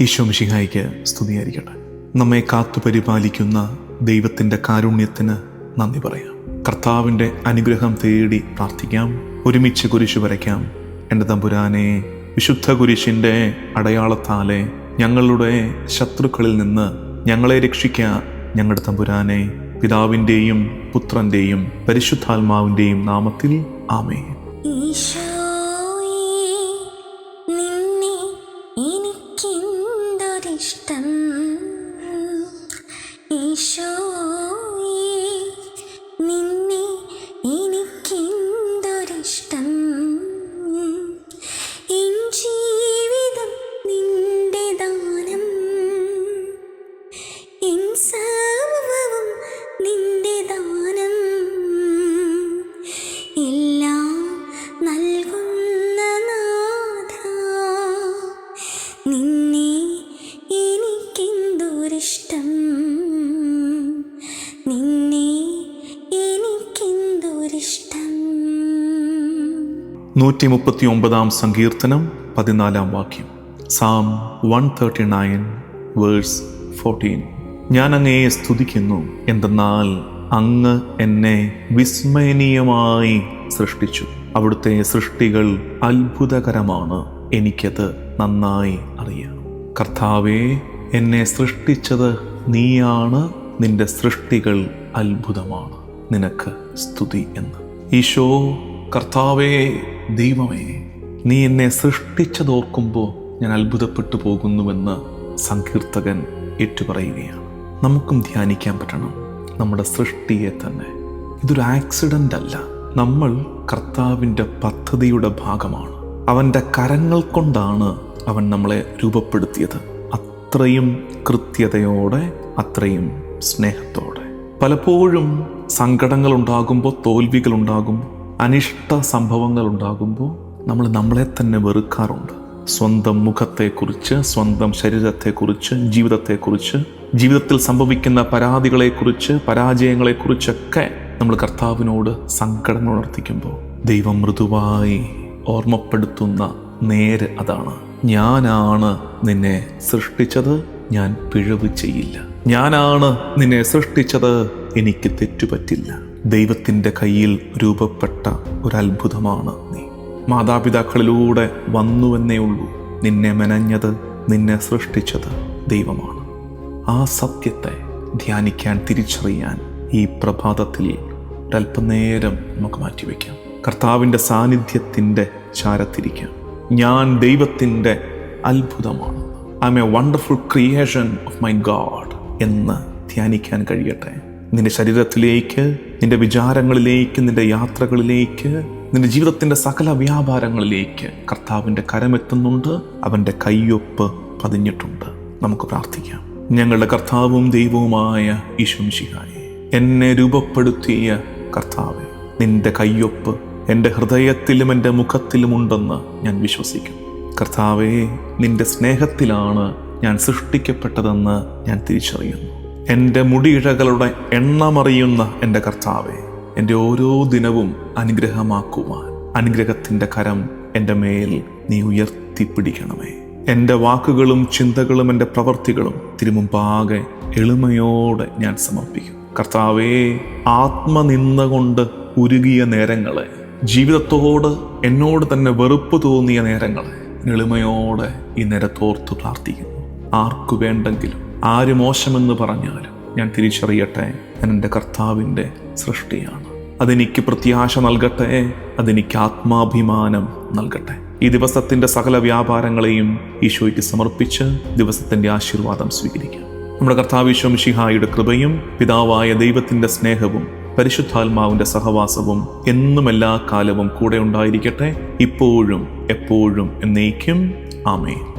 ഈശോ മിഷിഹായിക്ക് സ്തുതിയായിരിക്കട്ടെ. നമ്മെ കാത്തു പരിപാലിക്കുന്ന ദൈവത്തിന്റെ കാരുണ്യത്തിന് നന്ദി പറയാം. കർത്താവിന്റെ അനുഗ്രഹം തേടി പ്രാർത്ഥിക്കാം. ഒരുമിച്ച് കുരിശു വരയ്ക്കാം. എന്റെ തമ്പുരാനെ വിശുദ്ധ കുരിശിന്റെ അടയാളത്താലെ ഞങ്ങളുടെ ശത്രുക്കളിൽ നിന്ന് ഞങ്ങളെ രക്ഷിക്ക ഞങ്ങളുടെ തമ്പുരാനെ പിതാവിന്റെയും പുത്രന്റെയും പരിശുദ്ധാത്മാവിന്റെയും നാമത്തിൽ ആമേ നൂറ്റി മുപ്പത്തി ഒമ്പതാം സങ്കീർത്തനം പതിനാലാം വാക്യം. Psalm one thirty nine verse fourteen ഞാൻ അങ്ങയെ സ്തുതിക്കുന്നു എന്തെന്നാൽ അങ്ങ് എന്നെ വിസ്മയനീയമായി സൃഷ്ടിച്ചു. അവിടുത്തെ സൃഷ്ടികൾ അത്ഭുതകരമാണ് എനിക്കത് നന്നായി അറിയാം. കർത്താവെ എന്നെ സൃഷ്ടിച്ചത് നീയാണ് നിന്റെ സൃഷ്ടികൾ അത്ഭുതമാണ്. നിനക്ക് സ്തുതി എന്ന്. ഈശോ കർത്താവേ ദൈവമേ നീ എന്നെ സൃഷ്ടിച്ചതോർക്കുമ്പോൾ ഞാൻ അത്ഭുതപ്പെട്ടു പോകുന്നുവെന്ന് സങ്കീർത്തകൻ ഏറ്റുപറയുകയാണ്. നമുക്കും ധ്യാനിക്കാൻ പറ്റണം. നമ്മുടെ സൃഷ്ടിയെ തന്നെ. ഇതൊരു ആക്സിഡന്റ് അല്ല. നമ്മൾ കർത്താവിന്റെ പദ്ധതിയുടെ ഭാഗമാണ്. അവന്റെ കരങ്ങൾ കൊണ്ടാണ് അവൻ നമ്മളെ രൂപപ്പെടുത്തിയത്. അത്രയും കൃത്യതയോടെ അത്രയും സ്നേഹത്തോടെ. പലപ്പോഴും തോൽവികൾ ഉണ്ടാകുമ്പോൾ അനിഷ്ട സംഭവങ്ങൾ ഉണ്ടാകുമ്പോൾ നമ്മൾ നമ്മളെ തന്നെ വെറുക്കാറുണ്ട്. സ്വന്തം മുഖത്തെക്കുറിച്ച് സ്വന്തം ശരീരത്തെക്കുറിച്ച് ജീവിതത്തെക്കുറിച്ച് ജീവിതത്തിൽ സംഭവിക്കുന്ന പരാതികളെക്കുറിച്ച് പരാജയങ്ങളെക്കുറിച്ചൊക്കെ നമ്മൾ കർത്താവിനോട് സങ്കടം ഉണർത്തിക്കുമ്പോൾ ദൈവം മൃദുവായി ഓർമ്മപ്പെടുത്തുന്ന നേര് അതാണ്. ഞാനാണ് നിന്നെ സൃഷ്ടിച്ചത് ഞാൻ പിഴവ് ചെയ്യില്ല. ഞാനാണ് നിന്നെ സൃഷ്ടിച്ചത് എനിക്ക് തെറ്റുപറ്റില്ല. ദൈവത്തിന്റെ കയ്യിൽ രൂപപ്പെട്ട ഒരു അത്ഭുതമാണ് നീ. മാതാപിതാക്കളിലൂടെ വന്നുവെന്നേ ഉള്ളൂ നിന്നെ മെനഞ്ഞത് നിന്നെ സൃഷ്ടിച്ചത് ദൈവമാണ്. ആ സത്യത്തെ ധ്യാനിക്കാൻ തിരിച്ചറിയാൻ ഈ പ്രഭാതത്തിൽ ഒരല്പനേരം നമുക്ക് മാറ്റിവെക്കാം. കർത്താവിന്റെ സാന്നിധ്യത്തിന്റെ ചാരത്തിരിക്കാം. ഞാൻ ദൈവത്തിന്റെ അത്ഭുതമാണ്. I am a wonderful creation of my God എന്ന് ധ്യാനിക്കാൻ കഴിയട്ടെ. നിന്റെ ശരീരത്തിലേക്ക് നിന്റെ വിചാരങ്ങളിലേക്ക് നിന്റെ യാത്രകളിലേക്ക് നിന്റെ ജീവിതത്തിന്റെ സകല വ്യാപാരങ്ങളിലേക്ക് കർത്താവിന്റെ കരമെത്തുന്നുണ്ട് അവന്റെ കയ്യൊപ്പ് പതിഞ്ഞിട്ടുണ്ട്. നമുക്ക് പ്രാർത്ഥിക്കാം. ഞങ്ങളുടെ കർത്താവും ദൈവവുമായ ഈശ്വംശിഹായെ എന്നെ രൂപപ്പെടുത്തിയ കർത്താവെ നിന്റെ കയ്യൊപ്പ് എന്റെ ഹൃദയത്തിലും എന്റെ മുഖത്തിലും ഉണ്ടെന്ന് ഞാൻ വിശ്വസിക്കും കർത്താവെ നിന്റെ സ്നേഹത്തിലാണ് ഞാൻ സൃഷ്ടിക്കപ്പെട്ടതെന്ന് ഞാൻ തിരിച്ചറിയുന്നു. എന്റെ മുടിയിഴകളുടെ എണ്ണമറിയുന്ന എന്റെ കർത്താവെ എന്റെ ഓരോ ദിനവും അനുഗ്രഹമാക്കുവാൻ അനുഗ്രഹത്തിന്റെ കരം എന്റെ മേൽ നീ ഉയർത്തിപ്പിടിക്കണമേ. എന്റെ വാക്കുകളും ചിന്തകളും എന്റെ പ്രവർത്തികളും തിരുമുമ്പാകെ എളിമയോടെ ഞാൻ സമർപ്പിക്കും. കർത്താവേ ആത്മനിന്ദ കൊണ്ട് ഉരുകിയ നേരങ്ങളെ ജീവിതത്തോട് എന്നോട് തന്നെ വെറുപ്പ് തോന്നിയ നേരങ്ങളെ എളിമയോടെ ഈ നേരത്തോർത്ത് പ്രാർത്ഥിക്കുന്നു. ആർക്കു വേണ്ടെങ്കിലും ആര് മോശമെന്ന് പറഞ്ഞാലും ഞാൻ തിരിച്ചറിയട്ടെ. ഞാൻ എന്റെ കർത്താവിന്റെ സൃഷ്ടിയാണ്. അതെനിക്ക് പ്രത്യാശ നൽകട്ടെ. അതെനിക്ക് ആത്മാഭിമാനം നൽകട്ടെ. ഈ ദിവസത്തിന്റെ സകല വ്യാപാരങ്ങളെയും ഈശോയ്ക്ക് സമർപ്പിച്ച് ദിവസത്തിന്റെ ആശീർവാദം സ്വീകരിക്കാം. നമ്മുടെ കർത്താവിശ്വം മിഷിഹായുടെ കൃപയും പിതാവായ ദൈവത്തിന്റെ സ്നേഹവും പരിശുദ്ധാത്മാവിന്റെ സഹവാസവും എന്നും എല്ലാ കാലവും കൂടെ ഉണ്ടായിരിക്കട്ടെ. ഇപ്പോഴും എപ്പോഴും എന്നേക്കും. ആമേൻ.